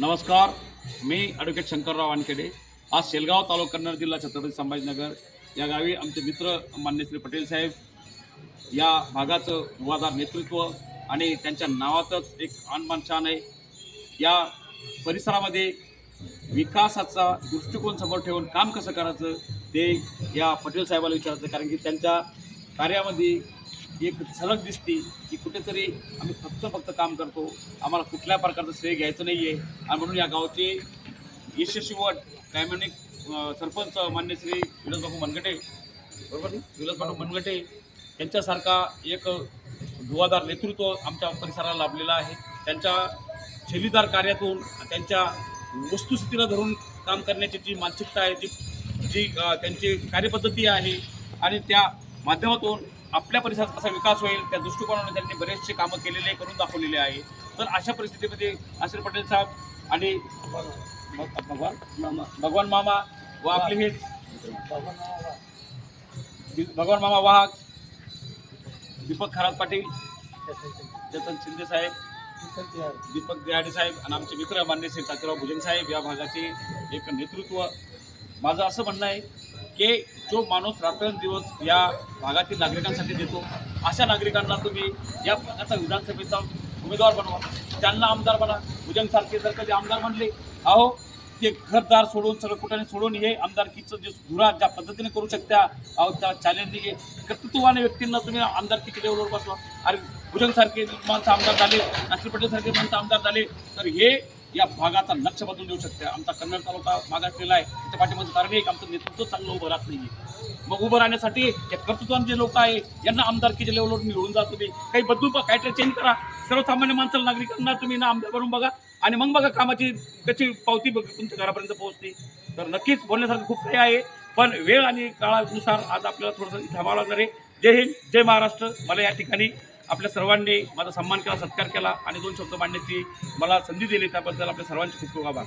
नमस्कार मी ॲडव्होकेट शंकरराव वानखेडे. आज शेलगाव तालुका कन्नड जिल्हा छत्रपती संभाजीनगर या गावी आमचे मित्र मान्य श्री पटेल साहेब या भागाचं युवादार नेतृत्व आणि त्यांच्या नावातच एक अनमान छान आहे. या परिसरामध्ये विकासाचा दृष्टिकोन समोर ठेवून काम कसं करायचं ते या पटेल साहेबाला विचारायचं. कारण की त्यांच्या कार्यामध्ये एक झलक दिसते की कुठेतरी आम्ही फक्त फक्त काम करतो. आम्हाला कुठल्या प्रकारचं श्रेय घ्यायचं नाही आहे आणि म्हणून या गावचे यशस्वी वट डायमॅनिक सरपंच मान्य श्री विलासबाबू मनगटे बरोबर विलासबाबू मनगटे यांच्यासारखा एक धुवादार नेतृत्व आमच्या परिसराला लाभलेलं आहे. त्यांच्या शैलीदार कार्यातून त्यांच्या वस्तुस्थितीला धरून काम करण्याची जी मानसिकता आहे जी जी त्यांची कार्यपद्धती आहे आणि त्या माध्यमातून आपल्या परिसरात कसा विकास होईल त्या दृष्टिकोनाने त्यांनी बरेचसे कामं केलेले करून दाखवलेले आहे. तर अशा परिस्थितीमध्ये आशिर पटेल साहेब आणि भगवान मामा भगवान मामा व आपले हे भगवान मामा वाहक दीपक खरात पाटील जतन शिंदे साहेब दीपक दिहाडे साहेब आणि आमचे मित्र मान्य श्री तातीराव भुजन साहेब या भागाचे एक नेतृत्व. माझं असं म्हणणं आहे की जो माणूस रात्रंदिवस या भागातील नागरिकांसाठी देतो अशा नागरिकांना तुम्ही या भागाचा विधानसभेचा उमेदवार बनवा. त्यांना आमदार बना. भुजंगसारखे जर कधी आमदार बनले अहो ते घरदार सोडून सगळं कुठाने सोडून हे आमदारकीचं जे धुरा ज्या पद्धतीने करू शकता अहो त्या चॅलेंजिंग कर्तृत्वाने व्यक्तींना तुम्ही आमदारकीच्या लेवलवर बसवा. अरे भुजंगसारखे माणसं आमदार झाले नाशिक पटेलसारखे माणसं आमदार झाले तर हे या भागाचा लक्ष बदलून देऊ शकते. आमचा कन्नड तालुका मागासलेला आहे. त्याच्या पाठीमध्ये कारण एक आमचं नेतृत्व चांगलं उभं राहत नाही मग उभं राहण्यासाठी या कर्तृत्वान जे लोक आहे यांना आमदारकीच्या लेवलवर मिळून जा तुम्ही. काही बदलू बा काहीतरी चेंज करा. सर्वसामान्य माणसाला नागरिकांना तुम्ही ना आमदार करून बघा आणि मग बघा कामाची त्याची पावती बघ तुमच्या घरापर्यंत पोहोचते. तर नक्कीच बोलण्यासारखं खूप काही आहे. पण वेळ आणि काळानुसार आज आपल्याला थोडंसं थांबावं लागणार आहे. जय हिंद जय महाराष्ट्र. मला या ठिकाणी आपल्या सर्वांनी माझा सन्मान केला सत्कार केला आणि दोन शब्द मांडण्याची मला संधी दिली. त्याबद्दल आपल्या सर्वांचे खूप खूप आभार.